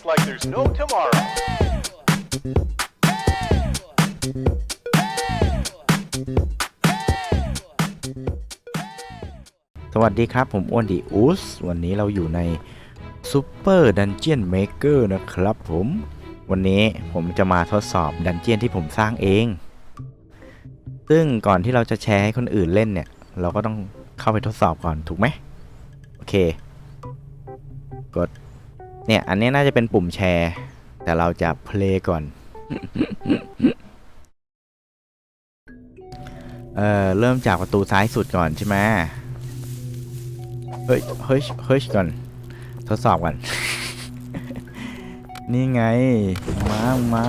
just like there's no tomorrow. สวัสดีครับ ผมอ้วนดีอุสวันนี้เราอยู่ในซูเปอร์ดันเจียนเมเกอร์นะครับผมวันนี้ผมจะมาทดสอบดันเจียนที่ผมสร้างเอง ซึ่งก่อนที่เราจะแชร์ให้คนอื่นเล่นเนี่ย เราก็ต้องเข้าไปทดสอบก่อนถูกไหมโอเค กด เนี่ยอันนี้น่าจะเป็นปุ่มแชร์ แต่เราจะเพลย์ก่อน เอ่อเริ่มจากประตูซ้ายสุดก่อนใช่ไหมเฮ้ยเฮ้ยเฮ้ยก่อน ทดสอบก่อน นี่ไง มามา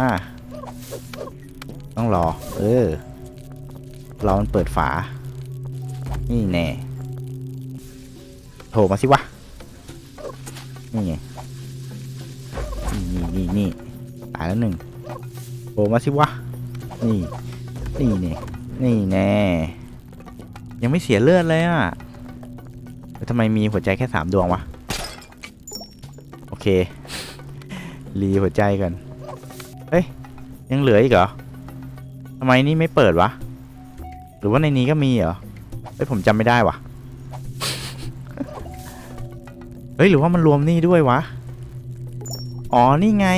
ต้องรอ เออรอมันเปิดฝา นี่แน่โทรมาสิวะ นี่ไง นี่ตายแล้วหนึ่งโผล่มาสิวะ นี่ นี่แน่นี่แน่ ยังไม่เสียเลือดเลยอะแล้วทำไมมีหัวใจแค่สามดวงวะ โอเค รีหัวใจกันเฮ้ย ยังเหลืออีกเหรอทำไมนี่ไม่เปิดวะ หรือว่าในนี้ก็มีเหรอเฮ้ยผมจำไม่ได้วะเฮ้ยหรือว่ามันรวมนี่ด้วยวะ อ๋อ นี่ไง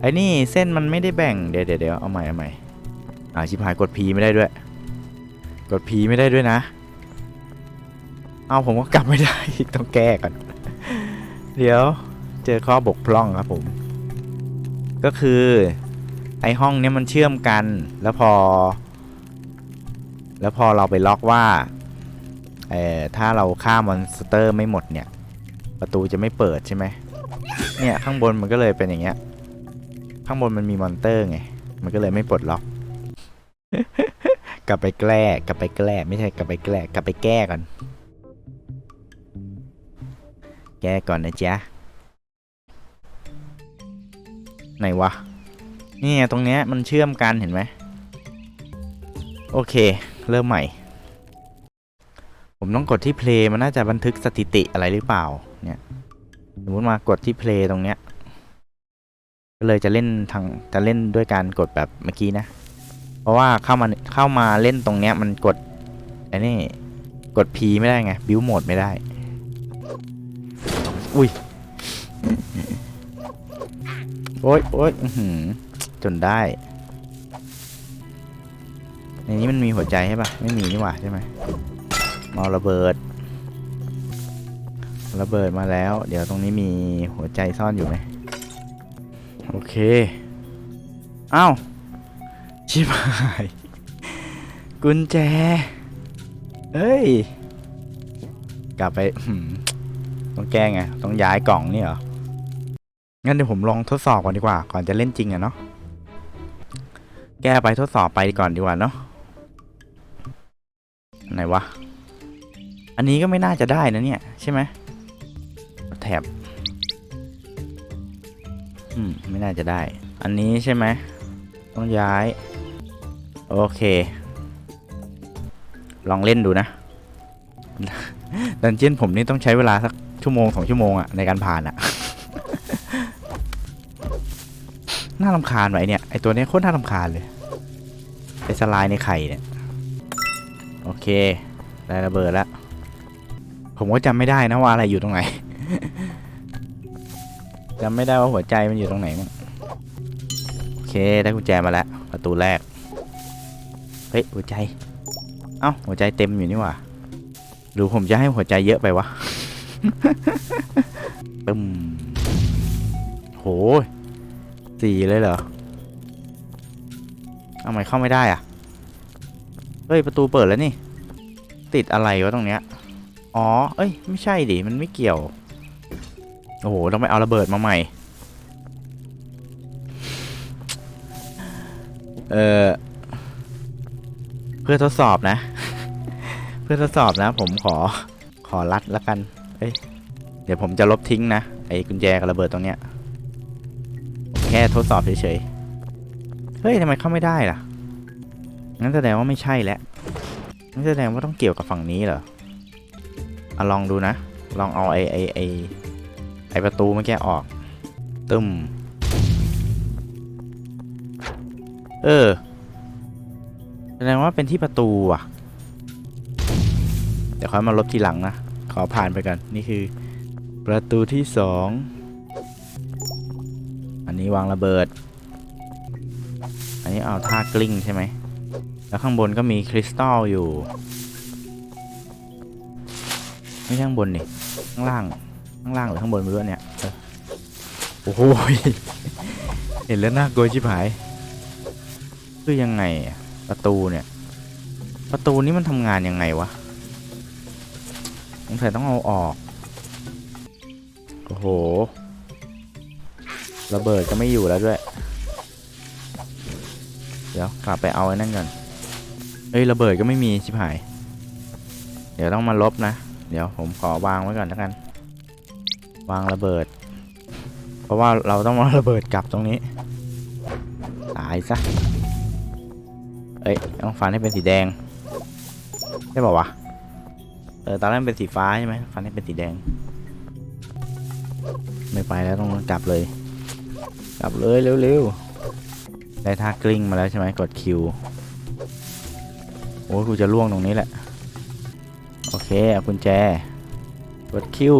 ไอ้นี่เส้นมันไม่ได้แบ่ง เดี๋ยวเดี๋ยวเอาใหม่เอาใหม่อ่าชิบหายกด P ไม่ได้ด้วย กด P ไม่ได้ด้วยนะ เอาผมก็กลับไม่ได้ต้องแก้ก่อน เดี๋ยวเจอข้อบกพร่องครับผม ก็คือไอห้องเนี้ยมันเชื่อมกัน แล้วพอ แล้วพอเราไปล็อกว่าเออถ้าเราฆ่ามอนสเตอร์ไม่หมดเนี่ย ประตูจะไม่เปิดใช่ไหม เนี่ยข้างบนมันก็เลยเป็นอย่างเงี้ย ข้างบนมันมีมอนเตอร์ไง มันก็เลยไม่ปลดล็อก กลับไปแกล้กลับไปแกล้ไม่ใช่กลับไปแกล้กลับไปแก้ก่อน แก้ก่อนนะจ๊ะ ไหนวะ นี่ตรงเนี้ยมันเชื่อมกันเห็นไหม โอเค เริ่มใหม่ ผมต้องกดที่ play มันน่าจะบันทึกสถิติอะไรหรือเปล่า สมมติมากดที่ play ตรงเนี้ย ก็เลยจะเล่นทางจะเล่นด้วยการกดแบบเมื่อกี้นะ เพราะว่าเข้ามาเข้ามาเล่นตรงเนี้ยมันกดไอ้นี่กด P ไม่ได้ไง บิวโหมดไม่ได้ อุ้ย โอ๊ยโอ๊ยจนได้ ในนี้มันมีหัวใจใช่ปะไม่มีนี่หว่าใช่ไหมมาระเบิด ระเบิดมาแล้ว เดี๋ยวตรงนี้มีหัวใจซ่อนอยู่ไหมโอเคอ้าวชิบหาย กุญแจเฮ้ย กลับไปต้องแก้ไง ต้องย้ายกล่องนี่เหรอ งั้นเดี๋ยวผมลองทดสอบก่อนดีกว่า ก่อนจะเล่นจริงอะเนาะ แก้ไปทดสอบไปก่อนดีกว่าเนาะ ไหนวะ อันนี้ก็ไม่น่าจะได้นะเนี่ย ใช่ไหม แถบอืม ไม่น่าจะได้ อันนี้ใช่ไหม ต้องย้าย โอเค ลองเล่นดูนะ ดันเจียนผมนี่ต้องใช้เวลาสักชั่วโมงสองชั่วโมงอะในการผ่านอะน่าลำคาญไว้เนี่ย ไอตัวเนี้ยโคตรน่าลำคาญเลย ไอสลายในไข่เนี่ย โอเค ได้ระเบิดแล้ว ผมก็จำไม่ได้นะว่าอะไรอยู่ตรงไหน จำไม่ได้ว่าหัวใจมันอยู่ตรงไหนมั้งโอเคได้กุญแจมาแล้วประตูแรก เฮ้ยหัวใจ เอ้าหัวใจเต็มอยู่นี่หว่าหรือผมจะให้หัวใจเยอะไปวะปึ้มโหสี่เลยเหรอทำไมเข้าไม่ได้อะเฮ้ย ประตูเปิดแล้วนี่ ติดอะไรวะตรงเนี้ย อ๋อ เอ้ย ไม่ใช่ดิ มันไม่เกี่ยว โอ้โห ต้องไปเอาระเบิดมาใหม่ เออเพื่อทดสอบนะ เพื่อทดสอบนะ ผมขอขอรัดแล้วกัน เอ้ย เดี๋ยวผมจะลบทิ้งนะ ไอ้กุญแจกับระเบิดตรงเนี้ย แค่ทดสอบเฉยๆ เฮ้ยทำไมเข้าไม่ได้ล่ะ งั้นแสดงว่าไม่ใช่แล้วงั้นแสดงว่าต้องเกี่ยวกับฝั่งนี้เหรออะลองดูนะ ลองเอาไอ้ไอไอ ไอประตูเมื่อกี้ออก ตึมเออแสดงว่าเป็นที่ประตูอะ เดี๋ยวค่อยมาลบทีหลังนะ ขอผ่านไปกัน นี่คือ ประตูที่สอง อันนี้วางระเบิด อันนี้เอาท่ากลิ้งใช่ไหม แล้วข้างบนก็มีคริสตัลอยู่ ไม่ใช่ข้างบนนี่ ข้างล่าง ข้างล่างหรือข้างบนไม่รู้อันเนี่ยเออโอ้โหยเห็นแล้วน่ากลัวชิบหาย คือยังไงอะประตูเนี่ย ประตูนี้มันทำงานยังไงวะสงสัยต้องเอาออก โอ้โห ระเบิดก็ไม่อยู่แล้วด้วย เดี๋ยวกลับไปเอาไอ้นั่นก่อนเอ้ยระเบิดก็ไม่มีชิบหาย เดี๋ยวต้องมาลบนะ เดี๋ยวผมขอวางไว้ก่อนแล้วกัน วางระเบิด เพราะว่าเราต้องมาระเบิดกลับตรงนี้ ตายซะ เอ้ยต้องฟันให้เป็นสีแดงใช่ป่าวะ เออตอนแรกเป็นสีฟ้าใช่ไหมฟันให้เป็นสีแดง ไม่ไปแล้วต้องกลับเลย กลับเลยเร็วๆ ได้ท่ากลิ้งมาแล้วใช่ไหมกดคิว โอ้กูจะล่วงตรงนี้แหละ โอเคเอากุญแจ กดคิว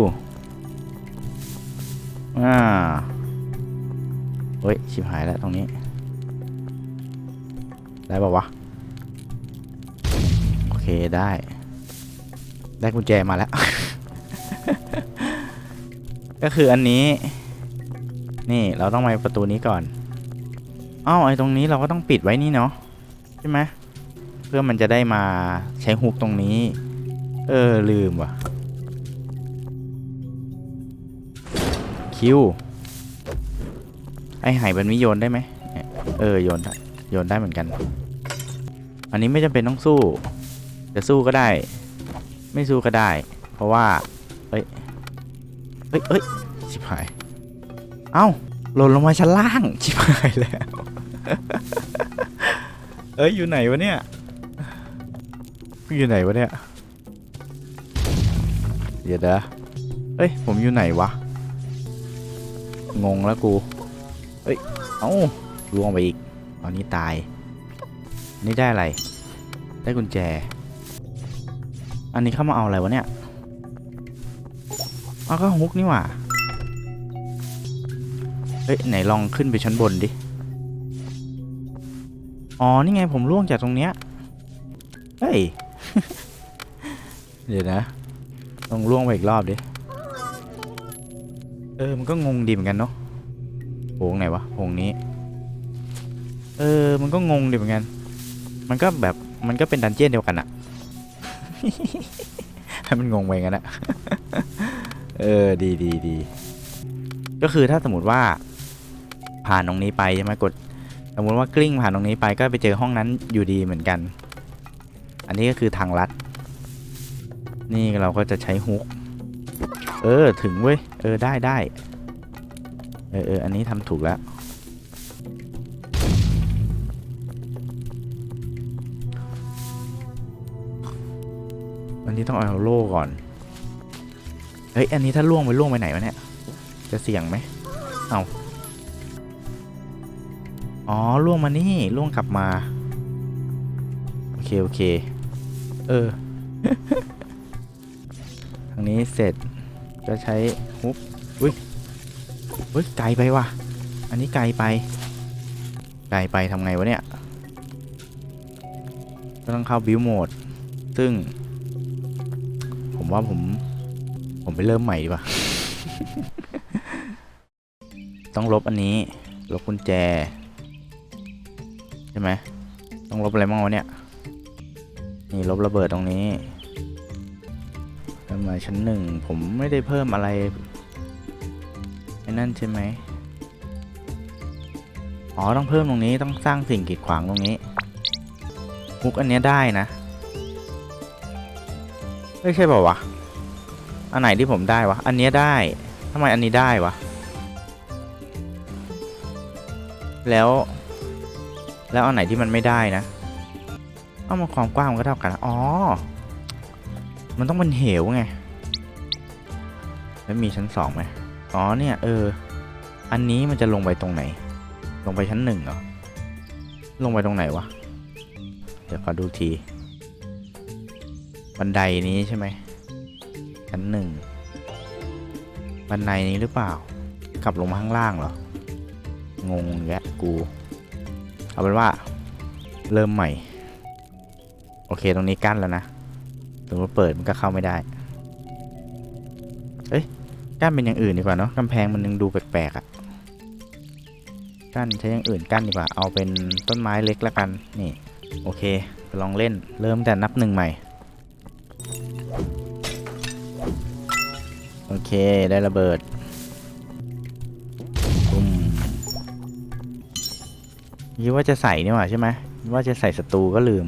อ่าเฮ้ย ชิบหายแล้วตรงนี้ ได้ป่าวะ โอเคได้ ได้กุญแจมาแล้ว ก็คืออันนี้ นี่เราต้องไปประตูนี้ก่อนอ้าวไอ้ตรงนี้เราก็ต้องปิดไว้นี่เนาะใช่ไหมเพื่อมันจะได้มาใช้ฮุกตรงนี้ เออลืมว่ะ คิวไอไหแบบนี้โยนได้ไหมเออโยนได้โยนได้เหมือนกัน อันนี้ไม่จำเป็นต้องสู้ จะสู้ก็ได้ ไม่สู้ก็ได้ เพราะว่าเฮ้ยเฮ้ยเฮ้ยชิบหาย เอ้าหล่นลงมาชั้นล่างชิบหายแล้ว เอ้ยอยู่ไหนวะเนี่ยอยู่ไหนวะเนี่ยเดี๋ยวนะเอ้ยผมอยู่ไหนวะ งงแล้วกู เอ้ย เอ้าล่วงไปอีกตอนนี้ตายนนี่ได้อะไร ได้กุญแจ อันนี้เข้ามาเอาอะไรวะเนี่ยเอาก็ฮุกนี่หว่า เฮ้ย ไหนลองขึ้นไปชั้นบนดิ อ๋อ นี่ไงผมล่วงจากตรงเนี้ย เฮ้ย เดี๋ยวนะ ต้องล่วงไปอีกรอบดิ เออ มันก็งงดีเหมือนกันเนาะโหงไหนวะโหงนี้ เออ มันก็งงดีเหมือนกัน มันก็แบบ มันก็เป็นดันเจี้ยนเดียวกันอะให้มันงงไปงั้นอะเออ ดีดีดี ก็คือถ้าสมมติว่า ผ่านตรงนี้ไปใช่ไหมกด สมมติว่ากลิ้งผ่านตรงนี้ไปก็ไปเจอห้องนั้นอยู่ดีเหมือนกัน อันนี้ก็คือทางลัด นี่เราก็จะใช้ฮุก เออ ถึงเว้ย เออ ได้ได้เออเอออันนี้ทำถูกแล้ว อันนี้ต้องเอาโล่ก่อน เฮ้ย อันนี้ถ้าล่วงไปล่วงไปไหนวะเนี่ย จะเสี่ยงไหม เอาอ๋อ ล่วงมานี่ ล่วงกลับมา โอเค โอเค เออ ทางนี้เสร็จ ก็ใช้ฮุบอุ้ยอุ้ยไกลไปว่ะ อันนี้ไกลไป ไกลไปทำไงวะเนี่ยก็ต้องเข้าบิวโหมด ซึ่ง ผมว่าผม ผมไปเริ่มใหม่ดีกว่า ต้องลบอันนี้ ลบกุญแจ ใช่ไหม ต้องลบอะไรบ้างวะเนี่ย นี่ลบระเบิดตรงนี้ ทำไมชั้นหนึ่งผมไม่ได้เพิ่มอะไรไอ้นั่นใช่ไหมอ๋อต้องเพิ่มตรงนี้ต้องสร้างสิ่งกีดขวางตรงนี้มุกอันเนี้ยได้นะไม่ใช่เปล่าวะอันไหนที่ผมได้วะอันเนี้ยได้ทำไมอันนี้ได้วะแล้ว แล้วอันไหนที่มันไม่ได้นะ เอามาความกว้างมันก็เท่ากัน อ๋อ มันต้องเป็นเหวไง แล้วมีชั้นสองไหมอ๋อเนี่ยเออ อันนี้มันจะลงไปตรงไหน ลงไปชั้นหนึ่งเหรอ ลงไปตรงไหนวะ เดี๋ยวขอดูที บันไดนี้ใช่ไหม ชั้นหนึ่ง บันไดนี้หรือเปล่า กลับลงมาข้างล่างเหรอ งงแยะกู เอาเป็นว่า เริ่มใหม่ โอเคตรงนี้กั้นแล้วนะ สมมติเปิดมันก็เข้าไม่ได้ เอ้ยกั้นเป็นอย่างอื่นดีกว่าเนาะกำแพงมันยังดูแปลกๆอะ่ะกั้นใช้อย่างอื่นกั้นดีกว่า เอาเป็นต้นไม้เล็กแล้วกัน นี่ โอเค ลองเล่น เริ่มแต่นับหนึ่งใหม่ โอเค ได้ระเบิดปุ้มยี่ว่าจะใส่นี่หว่าใช่ไหมว่าจะใส่ศัตรูก็ลืม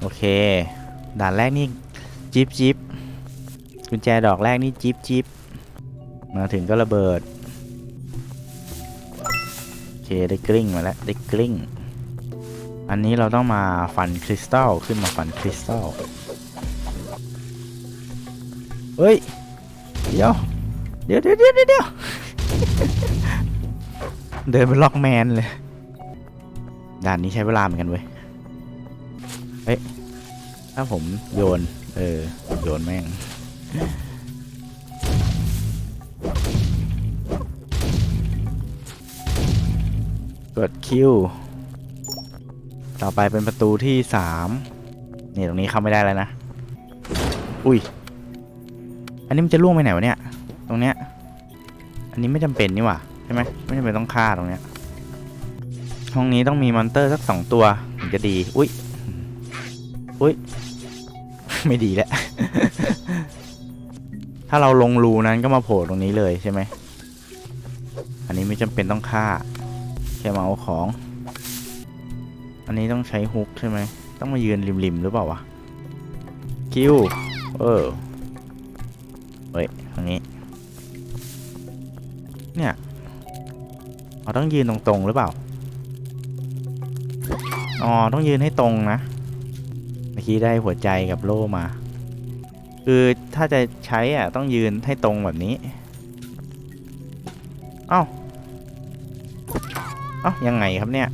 โอเค ด่านแรกนี่จิ๊บจิ๊บกุญแจดอกแรกนี่จิ๊บจิ๊บมาถึงก็ระเบิด โอเคได้กลิ้งมาแล้วได้กลิ้ง อันนี้เราต้องมาฟันคริสตัลขึ้นมาฟันคริสตัลเฮ้ย เดี๋ยว เดี๋ยวเดี๋ยวเดี๋ยวเดี๋ยวเดินเป็นล็อกแมนเลย ด่านนี้ใช้เวลาเหมือนกันเว้ย เฮ้ย ถ้าผมโยน เออ โยนแม่ง กดคิว ต่อไปเป็นประตูที่สามนี่ตรงนี้เข้าไม่ได้แล้วนะ อุ้ย อันนี้มันจะล่วงไปไหนวะเนี่ย ตรงเนี้ย อันนี้ไม่จำเป็นนี่หว่าใช่ไหมไม่จำเป็นต้องฆ่าตรงเนี้ย ห้องนี้ต้องมีมอนเตอร์สักสองตัวถึงจะดี อุ้ย อุ้ย ไม่ดีแล้ว ถ้าเราลงรูนั้นก็มาโผล่ตรงนี้เลยใช่ไหม อันนี้ไม่จำเป็นต้องฆ่าแค่มาเอาของ อันนี้ต้องใช้ฮุกใช่ไหม ต้องมายืนริมๆหรือเปล่าวะ คิว เออ เฮ้ยตรงนี้ เนี่ยเราต้องยืนตรงๆหรือเปล่า อ๋อ ต้องยืนให้ตรงนะเมื่อ กี้ได้หัวใจกับโล่มา คือถ้าจะใช้อะต้องยืนให้ตรงแบบนี้ เอ้า เอ้ายังไงครับเนี่ย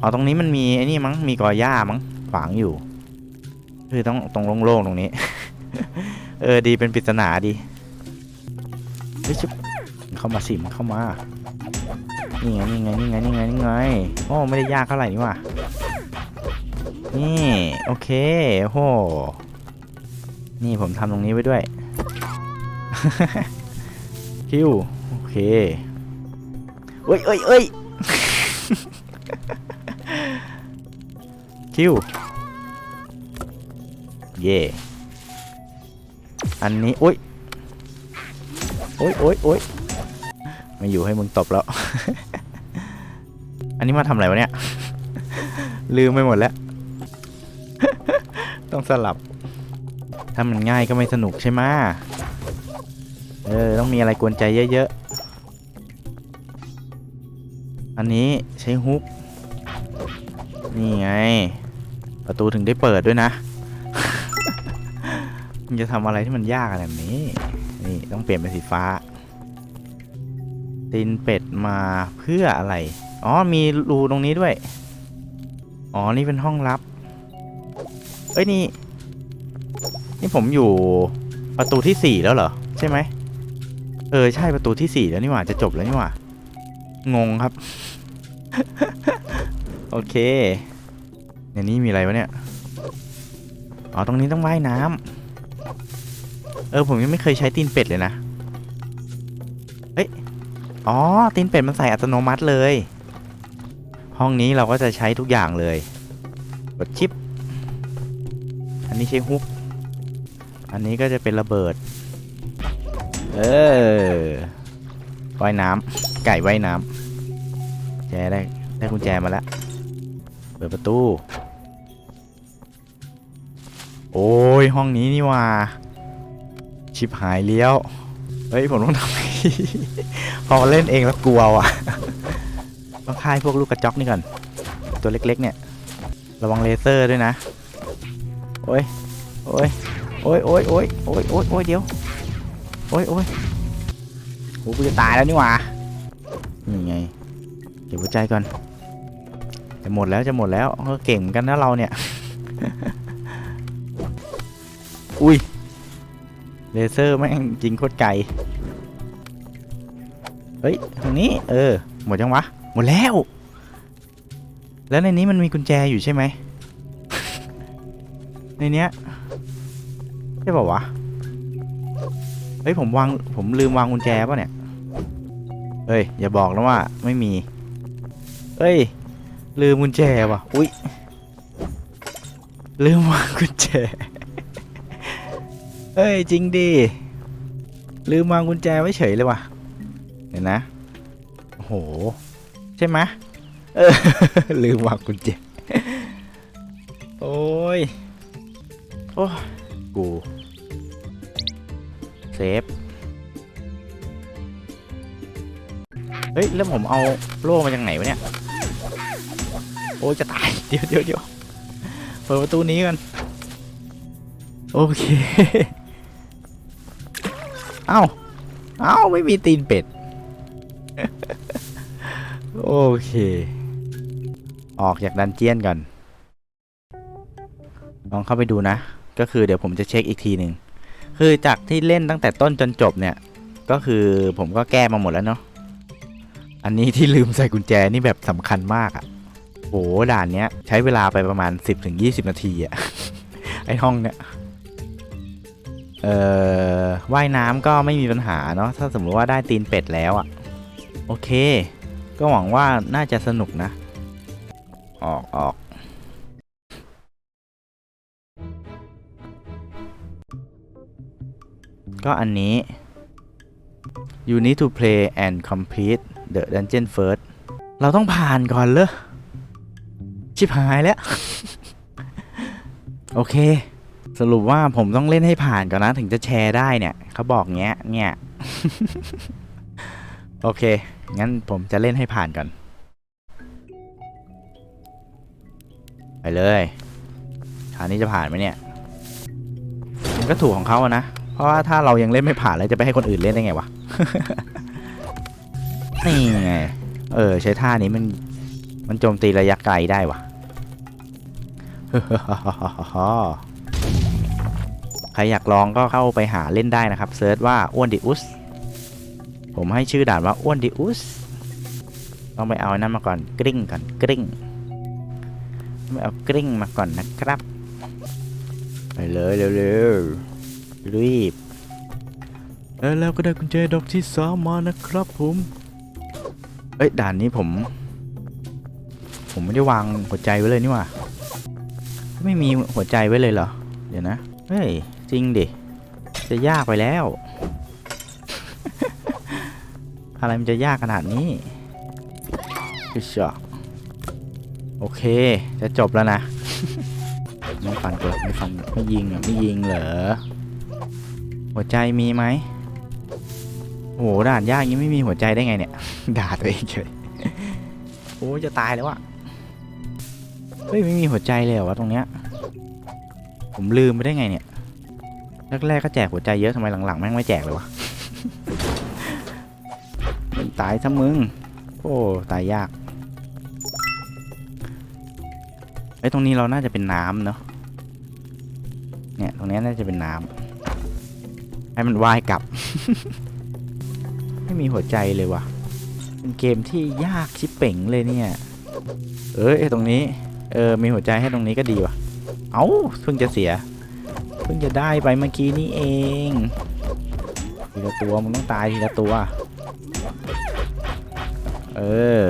อ๋อตรงนี้มันมีไอ้นี่มั้งมีกอหญ้ามั้งขวางอยู่ คือต้องตรงโล่งๆตรงนี้ เออดีเป็นปริศนาดีเฮ้ยชุบมันเข้ามาสิมนเข้ามานี่ไงนี่ไงนี่ไงนี่ไงนี่ไงโอ้ไม่ได้ยากเท่าไหร่นี่ว่า นี่ โอเคโหนี่ผมทำตรงนี้ไว้ด้วย คิว โอเคเอ้ยเอ้ยเอ้ยคิว เย่อันนี้โอ้ยโอ้ยโอ้ยโอ้ยไม่อยู่ให้มึงตบแล้ว อันนี้มาทำอะไรวะเนี่ย ลืมไปหมดแล้ว ต้องสลับ ถ้ามันง่ายก็ไม่สนุกใช่ไหมเออ ต้องมีอะไรกวนใจเยอะๆ อันนี้ใช้ฮุก นี่ไง ประตูถึงได้เปิดด้วยนะ มันจะทำอะไรที่มันยากอะไรแบบนี้ นี่ต้องเปลี่ยนเป็นสีฟ้า ตีนเป็ดมาเพื่ออะไร อ๋อ มีรูตรงนี้ด้วย อ๋อ นี่เป็นห้องลับ เอ้ยนี่ นี่ผมอยู่ประตูที่สี่แล้วเหรอ ใช่ไหมเออใช่ประตูที่สี่แล้วนี่หว่าจะจบแล้วนี่หว่างงครับ โอเคในนี้มีอะไรวะเนี่ยอ๋อตรงนี้ต้องว่ายน้ำเออผมยังไม่เคยใช้ตีนเป็ดเลยนะเฮ้ยอ๋อตีนเป็ดมันใส่อัตโนมัติเลย ห้องนี้เราก็จะใช้ทุกอย่างเลยกดชิป นี้ใช้ฮุก อันนี้ก็จะเป็นระเบิด เออว่ายน้ำไก่ว่ายน้ำแจได้ได้กุญแจมาแล้ว เปิดประตู โอ้ยห้องนี้นี่ว่า ชิบหายเลี้ยว เฮ้ยผมต้องทำพอเล่นเองแล้วกลัวว่ะ ต้องค่ายพวกลูกกระจอกนี่ก่อน ตัวเล็กๆเนี่ย ระวังเลเซอร์ด้วยนะ โอ้ยโอ้ยโอ้ยโอ้ยโอ้ยโอ้ยโอ้ยโอ้ยเดี๋ยวโอ้ยโอ้ยโอ้กูจะตายแล้วนี่หว่านี่ไงเก็บหัวใจก่อนจะหมดแล้วจะหมดแล้วเออเก่งเหมือนกันนะเราเนี่ย อุ้ยเลเซอร์แม่งจริงโคตรไกลเฮ้ยทางนี้ เออ หมดยังวะ หมดแล้ว แล้วในนี้มันมีกุญแจอยู่ใช่ไหม ในเนี้ยใช่ป่าวะเฮ้ยผมวางผมลืมวางกุญแจป่ะเนี่ยเฮ้ยอย่าบอกนะว่าไม่มีเฮ้ยลืมกุญแจว่ะอุ้ยลืมวางกุญแจเฮ้ยจริงดิลืมวางกุญแจไว้เฉยเลยว่ะเห็นนะโอ้โหใช่ไหมเออลืมวางกุญแจ โอ้กูเซฟเฮ้ย แล้วผมเอาโล่มาจากไหนวะเนี่ย โอ้จะตาย เดี๋ยวเดี๋ยวเดี๋ยวเปิดประตูนี้กัน โอเคเอ้าเอ้าไม่มีตีนเป็ด โอเค ออกจากดันเจียนก่อนลองเข้าไปดูนะ ก็คือเดี๋ยวผมจะเช็คอีกทีหนึ่งคือจากที่เล่นตั้งแต่ต้นจนจบเนี่ย ก็คือผมก็แก้มาหมดแล้วเนาะอันนี้ที่ลืมใส่กุญแจนี่แบบสำคัญมากอะ่ะโหด่านเนี้ยใช้เวลาไปประมาณ 10-20 นาทีอะ่ะไอห้องเนี้ยเอ่อว่ายน้ำก็ไม่มีปัญหาเนาะถ้าสมมติว่าได้ตีนเป็ดแล้วอะ่ะ โอเค ก็หวังว่าน่าจะสนุกนะ ออกออก ก็อันนี้ you need to play and complete the dungeon first เราต้องผ่านก่อนเลยชิบหายแล้ว โอเค สรุปว่าผมต้องเล่นให้ผ่านก่อนนะ ถึงจะแชร์ได้เนี่ย เขาบอกเงี้ย เนี่ย โอเค งั้นผมจะเล่นให้ผ่านก่อน ไปเลยทางนี้จะผ่านไหมเนี่ย มันก็ถูกของเขาอะนะ เพราะว่าถ้าเรายังเล่นไม่ผ่านแล้วจะไปให้คนอื่นเล่นได้ไงวะ นี่ไง เออ ใช้ท่านี้มันมันโจมตีระยะไกลได้วะใครอยากลองก็เข้าไปหาเล่นได้นะครับเซิร์ชว่าอ้วนดิอุสผมให้ชื่อด่านว่าอ้วนดิอุสต้องไปเอาไอ้นั่นมาก่อนกริ้งก่อนกริ้งต้องไปเอากริ้งมาก่อนนะครับ ไปเลยเร็วๆ รีบ แล้วแล้วก็ได้กุญแจดอกที่สามมานะครับผมเอ้ยด่านนี้ผม ผมไม่ได้วางหัวใจไว้เลยนี่หว่าไม่มีหัวใจไว้เลยเหรอ เดี๋ยวนะ เฮ้ย จริงดิ จะยากไปแล้ว อะไรมันจะยากขนาดนี้คือชอโอเค จะจบแล้วนะ ไม่ฟันเกิดไม่ฟันไม่ยิงอะไม่ยิงเหรอ หัวใจมีไหมโอ้โหด่านยากอย่างนี้ไม่มีหัวใจได้ไงเนี่ย ด่าตัวเองเฉยโอ้ยจะตายแล้วอะเฮ้ยไม่มีหัวใจเลยเหรอวะตรงเนี้ยผมลืมไปได้ไงเนี่ยแรกๆก็แจกหัวใจเยอะทำไมหลังๆแม่งไม่แจกเลยวะมึงตายซะมึงโอ้ตายยากไอ้ยตรงนี้เราน่าจะเป็นน้ำเนาะเนี่ยตรงนี้น่าจะเป็นน้ำ ให้มันว่ายกลับ ไม่มีหัวใจเลยว่ะ เป็นเกมที่ยากชิบเป่งเลยเนี่ย เอ้ยตรงนี้ เออ มีหัวใจให้ตรงนี้ก็ดีว่ะ เอ้า เพิ่งจะเสีย เพิ่งจะได้ไปเมื่อกี้นี่เอง ทีละตัวมึงต้องตายทีละตัว เออ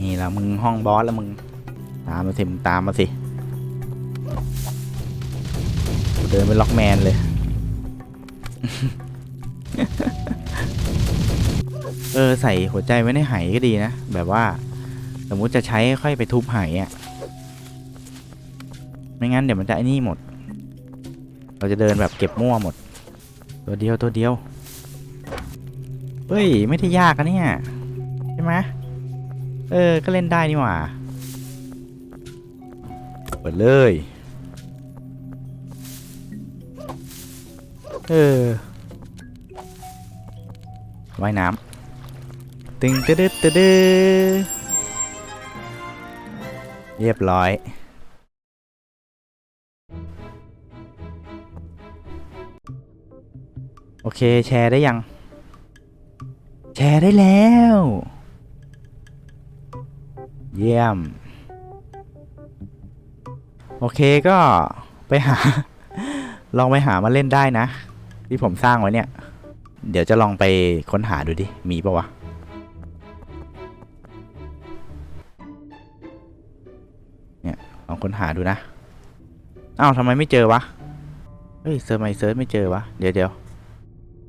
นี่ละมึงห้องบอสแล้วมึง ตามมาสิมึงตามมาสิ เดินเป็นล็อกแมนเลย เออใส่หัวใจไว้ในไหก็ดีนะ แบบว่า สมมุติจะใช้ค่อยไปทุบไหอะ ไม่งั้นเดี๋ยวมันจะไอ้นี่หมด เราจะเดินแบบเก็บมั่วหมด ตัวเดียวตัวเดียว เฮ้ย ไม่ได้ยากอะเนี่ย ใช่ไหมเออ ก็เล่นได้นี่หว่า เปิดเลย เออว่ายน้ำตึงตึ๊ดตึ๊ดตึ๊ดตึ๊ดเรียบร้อย โอเค แชร์ได้ยัง แชร์ได้แล้ว เยี่ยม โอเคก็ไปหา ลองไปหามาเล่นได้นะ ที่ผมสร้างไว้เนี่ย เดี๋ยวจะลองไปค้นหาดูดิ มีปะวะ เนี่ยลองค้นหาดูนะอ้าวทำไมไม่เจอวะ เฮ้ยเซิร์ชไม่เซิร์ชไม่เจอวะ เดี๋ยวเดี๋ยว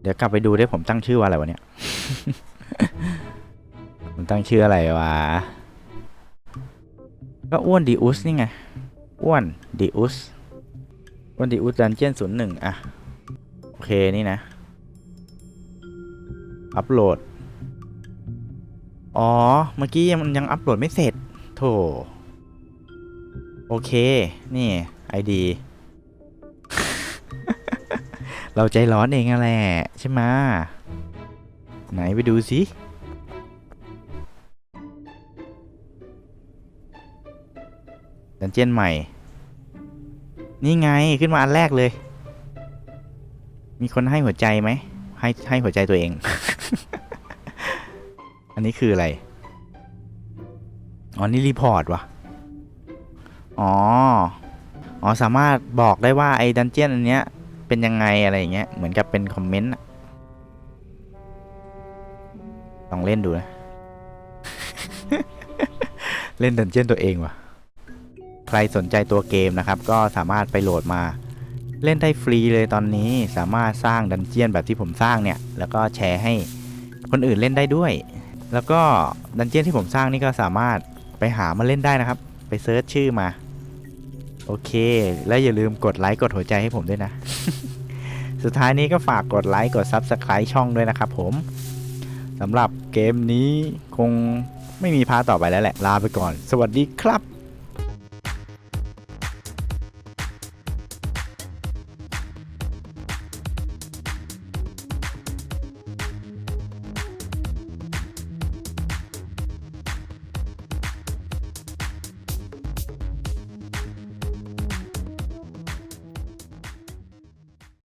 เดี๋ยวกลับไปดูได้ผมตั้งชื่อว่าอะไรวะเนี่ย ผมตั้งชื่ออะไรวะ ก็อ้วนดีอุสนี่ไง อ้วนดีอุสอ้วนดีอุสดันเจียนศูนย์หนึ่งอะ โอเค นี่นะ อัปโหลด อ๋อ เมื่อกี้มันยังอัปโหลดไม่เสร็จ โถ โอเค นี่ไอดีเราใจร้อนเองอะแหละใช่ไหมไหนไปดูสิดันเจียนใหม่ นี่ไงขึ้นมาอันแรกเลย มีคนให้หัวใจไหม ให้ให้หัวใจตัวเอง อันนี้คืออะไร อ๋อ นี่รีพอร์ตวะอ๋อ อ๋อ สามารถบอกได้ว่าไอ้ดันเจียนอันเนี้ย เป็นยังไงอะไรอย่างเงี้ย เหมือนกับเป็นคอมเมนต์อะลองเล่นดูนะ เล่นดันเจียนตัวเองวะใครสนใจตัวเกมนะครับ ก็สามารถไปโหลดมา เล่นได้ฟรีเลยตอนนี้สามารถสร้างดันเจียนแบบที่ผมสร้างเนี่ย แล้วก็แชร์ให้คนอื่นเล่นได้ด้วย แล้วก็ดันเจียนที่ผมสร้างนี่ก็สามารถไปหามาเล่นได้นะครับ ไปเซิร์ชชื่อมา โอเค แล้วอย่าลืมกดไลค์กดหัวใจให้ผมด้วยนะ สุดท้ายนี้ก็ฝากกดไลค์กด Subscribe ช่องด้วยนะครับผมสำหรับเกมนี้คงไม่มีพาต่อไปแล้วแหละ ลาไปก่อน สวัสดีครับ